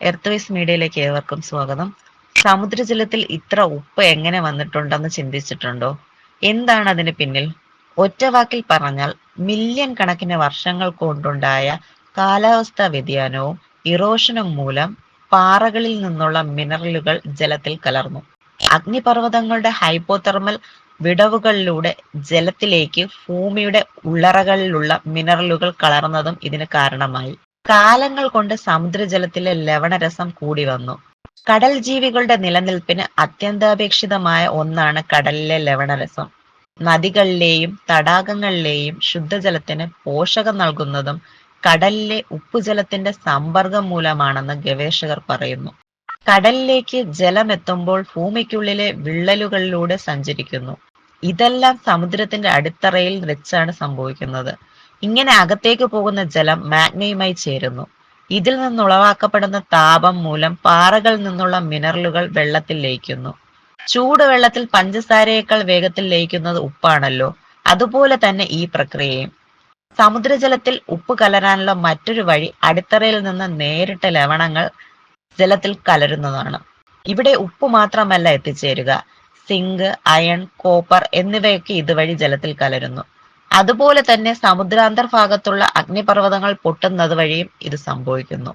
Earth vase മീഡിയയിലേക്ക് ഏവർക്കും സ്വാഗതം. സമുദ്രജലത്തിൽ ഇത്ര ഉപ്പ് എങ്ങനെ വന്നിട്ടുണ്ടെന്ന് ചിന്തിച്ചിട്ടുണ്ടോ? എന്താണ് അതിന് പിന്നിൽ? ഒറ്റ വാക്കിൽ പറഞ്ഞാൽ മില്യൺ കണക്കിന് വർഷങ്ങൾ കൊണ്ടുണ്ടായ കാലാവസ്ഥാ വ്യതിയാനവും ഇറോഷനും മൂലം പാറകളിൽ നിന്നുള്ള മിനറലുകൾ ജലത്തിൽ കലർന്നു. അഗ്നിപർവതങ്ങളുടെ ഹൈപ്പോതെർമൽ വിടവുകളിലൂടെ ജലത്തിലേക്ക് ഭൂമിയുടെ ഉള്ളറകളിലുള്ള മിനറലുകൾ കളർന്നതും ഇതിന് കാരണമായി. കാലങ്ങൾ കൊണ്ട് സമുദ്രജലത്തിലെ ലവണരസം കൂടി വന്നു. കടൽ ജീവികളുടെ നിലനിൽപ്പിന് അത്യന്താപേക്ഷിതമായ ഒന്നാണ് കടലിലെ ലവണരസം. നദികളിലെയും തടാകങ്ങളിലെയും ശുദ്ധജലത്തിന് പോഷകം നൽകുന്നതും കടലിലെ ഉപ്പുജലത്തിന്റെ സമ്പർക്കം മൂലമാണെന്ന് ഗവേഷകർ പറയുന്നു. കടലിലേക്ക് ജലം എത്തുമ്പോൾ ഭൂമിക്കുള്ളിലെ വിള്ളലുകളിലൂടെ സഞ്ചരിക്കുന്നു. ഇതെല്ലാം സമുദ്രത്തിന്റെ അടിത്തറയിൽ വെച്ചാണ് സംഭവിക്കുന്നത്. ഇങ്ങനെ അകത്തേക്ക് പോകുന്ന ജലം മാഗ്നയുമായി ചേരുന്നു. ഇതിൽ നിന്നുളവാക്കപ്പെടുന്ന താപം മൂലം പാറകളിൽ നിന്നുള്ള മിനറലുകൾ വെള്ളത്തിൽ ലയിക്കുന്നു. ചൂടുവെള്ളത്തിൽ പഞ്ചസാരയേക്കാൾ വേഗത്തിൽ ലയിക്കുന്നത് ഉപ്പാണല്ലോ. അതുപോലെ തന്നെ ഈ പ്രക്രിയയും. സമുദ്രജലത്തിൽ ഉപ്പ് കലരാനുള്ള മറ്റൊരു വഴി അടിത്തറയിൽ നിന്ന് നേരിട്ട് ലവണങ്ങൾ ജലത്തിൽ കലരുന്നതാണ്. ഇവിടെ ഉപ്പ് മാത്രമല്ല എത്തിച്ചേരുക. സിങ്ക് അയൺ കോപ്പർ എന്നിവയൊക്കെ ഇതുവഴി ജലത്തിൽ കലരുന്നു. അതുപോലെ തന്നെ സമുദ്രാന്തർഭാഗത്തുള്ള അഗ്നിപർവതങ്ങൾ പൊട്ടുന്നത് വഴിയും ഇത് സംഭവിക്കുന്നു.